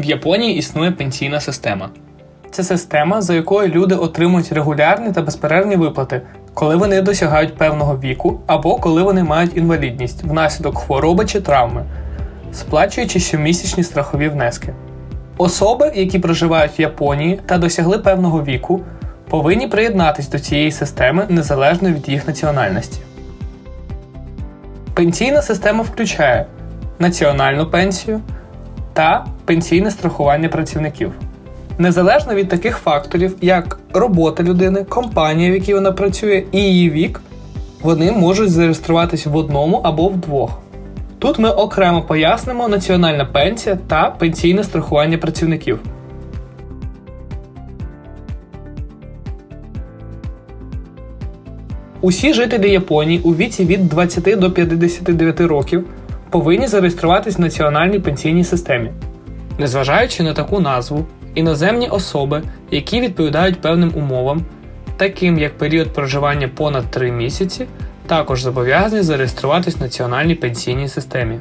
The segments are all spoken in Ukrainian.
В Японії існує пенсійна система. Це система, за якою люди отримують регулярні та безперервні виплати, коли вони досягають певного віку або коли вони мають інвалідність внаслідок хвороби чи травми, сплачуючи щомісячні страхові внески. Особи, які проживають в Японії та досягли певного віку, повинні приєднатись до цієї системи незалежно від їх національності. Пенсійна система включає національну пенсію та пенсійне страхування працівників. Незалежно від таких факторів, як робота людини, компанія, в якій вона працює, і її вік, вони можуть зареєструватись в одному або в двох. Тут ми окремо пояснимо національна пенсія та пенсійне страхування працівників. Усі жителі Японії у віці від 20 до 59 років повинні зареєструватись в національній пенсійній системі. Незважаючи на таку назву, іноземні особи, які відповідають певним умовам, таким як період проживання понад 3 місяці, також зобов'язані зареєструватись в національній пенсійній системі.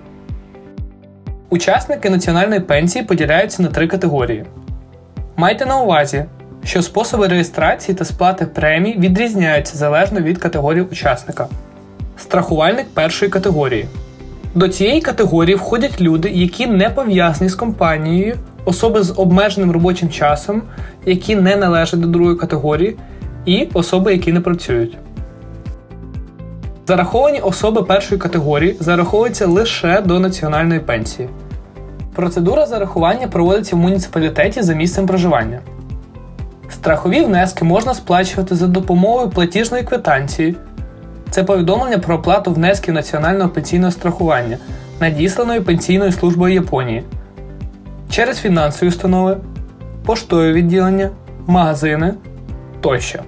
Учасники національної пенсії поділяються на три категорії. Майте на увазі, що способи реєстрації та сплати премій відрізняються залежно від категорії учасника. Страхувальник першої категорії. До цієї категорії входять люди, які не пов'язані з компанією, особи з обмеженим робочим часом, які не належать до другої категорії, і особи, які не працюють. Зараховані особи першої категорії зараховуються лише до національної пенсії. Процедура зарахування проводиться в муніципалітеті за місцем проживання. Страхові внески можна сплачувати за допомогою платіжної квитанції. Це повідомлення про оплату внесків національного пенсійного страхування, надісланої пенсійною службою Японії через фінансові установи, поштове відділення, магазини тощо.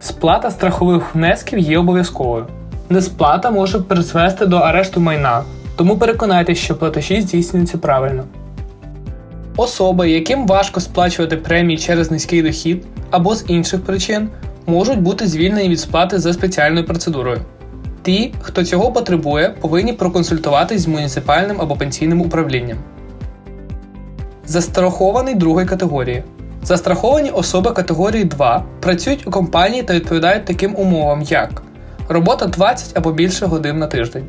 Сплата страхових внесків є обов'язковою. Несплата може призвести до арешту майна, тому переконайтеся, що платежі здійснюються правильно. Особи, яким важко сплачувати премії через низький дохід або з інших причин, можуть бути звільнені від сплати за спеціальною процедурою. Ті, хто цього потребує, повинні проконсультуватись з муніципальним або пенсійним управлінням. Застрахований другої категорії. Застраховані особи категорії 2 працюють у компанії та відповідають таким умовам, як робота 20 або більше годин на тиждень.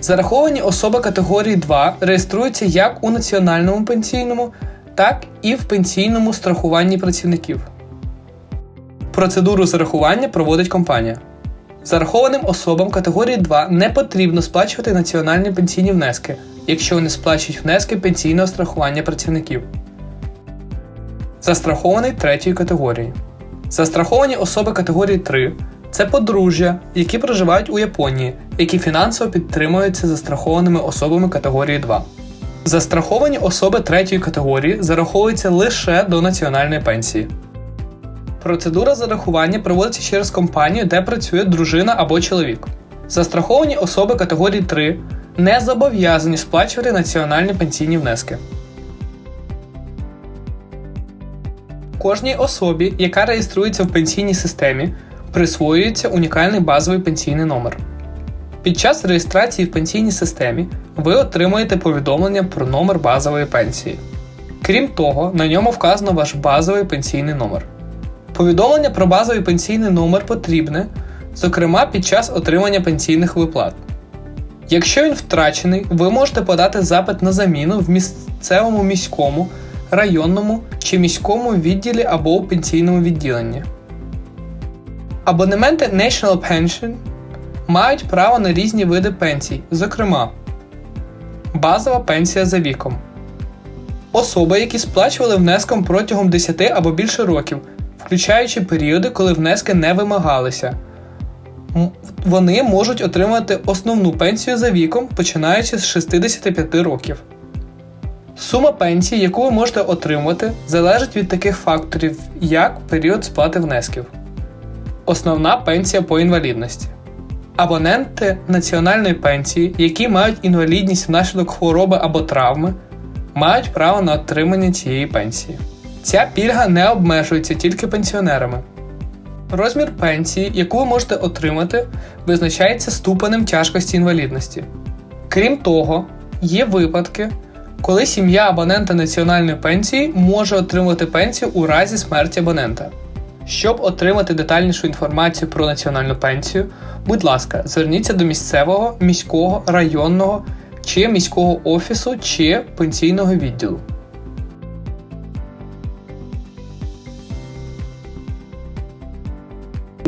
Зараховані особи категорії 2 реєструються як у національному пенсійному, так і в пенсійному страхуванні працівників. Процедуру зарахування проводить компанія. Зарахованим особам категорії 2 не потрібно сплачувати національні пенсійні внески, якщо вони сплачують внески пенсійного страхування працівників. Застрахований третьої категорії. Застраховані особи категорії 3 це подружжя, які проживають у Японії, які фінансово підтримуються застрахованими особами категорії 2. Застраховані особи третьої категорії зараховуються лише до національної пенсії. Процедура зарахування проводиться через компанію, де працює дружина або чоловік. Застраховані особи категорії 3 не зобов'язані сплачувати національні пенсійні внески. Кожній особі, яка реєструється в пенсійній системі, присвоюється унікальний базовий пенсійний номер. Під час реєстрації в пенсійній системі ви отримуєте повідомлення про номер базової пенсії. Крім того, на ньому вказано ваш базовий пенсійний номер. Повідомлення про базовий пенсійний номер потрібне, зокрема під час отримання пенсійних виплат. Якщо він втрачений, ви можете подати запит на заміну в місцевому міському, районному чи міському відділі або у пенсійному відділенні. Абонементи National Pension мають право на різні види пенсій, зокрема, базова пенсія за віком. Особи, які сплачували внеском протягом 10 або більше років, включаючи періоди, коли внески не вимагалися. Вони можуть отримати основну пенсію за віком, починаючи з 65 років. Сума пенсії, яку ви можете отримати, залежить від таких факторів, як період сплати внесків. Основна пенсія по інвалідності. Абоненти національної пенсії, які мають інвалідність внаслідок хвороби або травми, мають право на отримання цієї пенсії. Ця пільга не обмежується тільки пенсіонерами. Розмір пенсії, яку ви можете отримати, визначається ступенем тяжкості інвалідності. Крім того, є випадки, коли сім'я абонента національної пенсії може отримувати пенсію у разі смерті абонента. Щоб отримати детальнішу інформацію про національну пенсію, будь ласка, зверніться до місцевого, міського, районного чи міського офісу чи пенсійного відділу.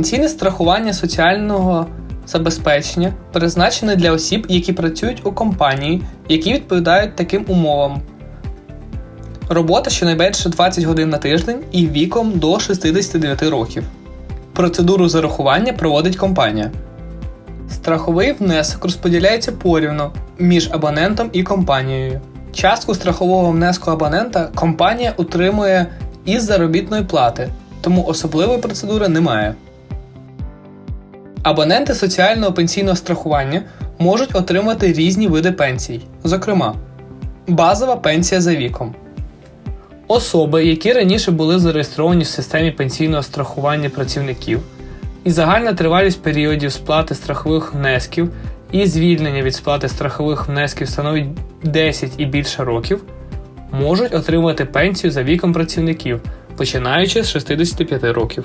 Пенсійне страхування соціального забезпечення призначене для осіб, які працюють у компанії, які відповідають таким умовам. Робота щонайменше 20 годин на тиждень і віком до 69 років. Процедуру зарахування проводить компанія. Страховий внесок розподіляється порівну між абонентом і компанією. Частку страхового внеску абонента компанія утримує із заробітної плати, тому особливої процедури немає. Абоненти соціального пенсійного страхування можуть отримати різні види пенсій, зокрема, базова пенсія за віком. Особи, які раніше були зареєстровані в системі пенсійного страхування працівників, і загальна тривалість періодів сплати страхових внесків і звільнення від сплати страхових внесків становить 10 і більше років, можуть отримувати пенсію за віком працівників, починаючи з 65 років.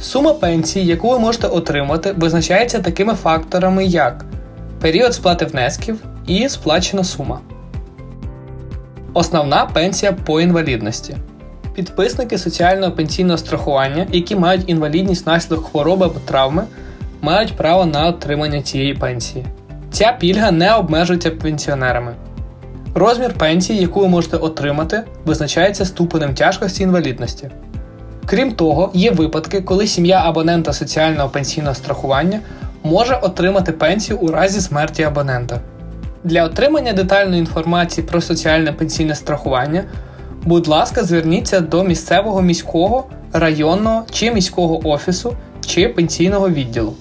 Сума пенсії, яку ви можете отримати, визначається такими факторами, як період сплати внесків і сплачена сума. Основна пенсія по інвалідності. Підписники соціального пенсійного страхування, які мають інвалідність внаслідок хвороби або травми, мають право на отримання цієї пенсії. Ця пільга не обмежується пенсіонерами. Розмір пенсії, яку ви можете отримати, визначається ступенем тяжкості інвалідності. Крім того, є випадки, коли сім'я абонента соціального пенсійного страхування може отримати пенсію у разі смерті абонента. Для отримання детальної інформації про соціальне пенсійне страхування, будь ласка, зверніться до місцевого міського, районного чи міського офісу чи пенсійного відділу.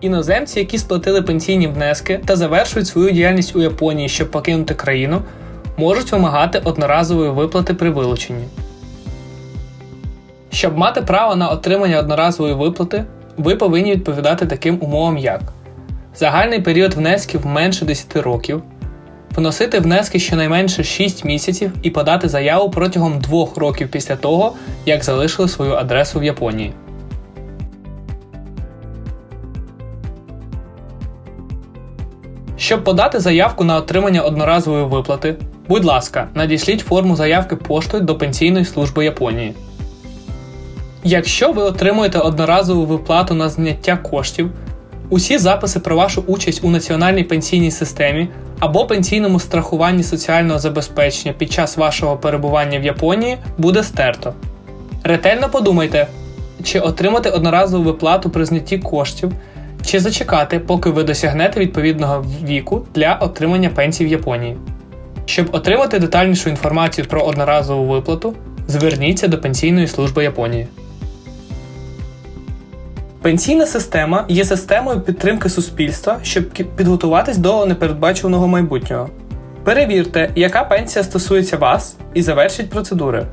Іноземці, які сплатили пенсійні внески та завершують свою діяльність у Японії, щоб покинути країну, можуть вимагати одноразової виплати при вилученні. Щоб мати право на отримання одноразової виплати, ви повинні відповідати таким умовам, як загальний період внесків менше 10 років, вносити внески щонайменше 6 місяців і подати заяву протягом 2 років після того, як залишили свою адресу в Японії. Щоб подати заявку на отримання одноразової виплати, будь ласка, надішліть форму заявки поштою до Пенсійної служби Японії. Якщо ви отримуєте одноразову виплату на зняття коштів, усі записи про вашу участь у національній пенсійній системі або пенсійному страхуванні соціального забезпечення під час вашого перебування в Японії буде стерто. Ретельно подумайте, чи отримати одноразову виплату при знятті коштів, чи зачекати, поки ви досягнете відповідного віку для отримання пенсії в Японії. Щоб отримати детальнішу інформацію про одноразову виплату, зверніться до Пенсійної служби Японії. Пенсійна система є системою підтримки суспільства, щоб підготуватись до непередбачуваного майбутнього. Перевірте, яка пенсія стосується вас, і завершіть процедури.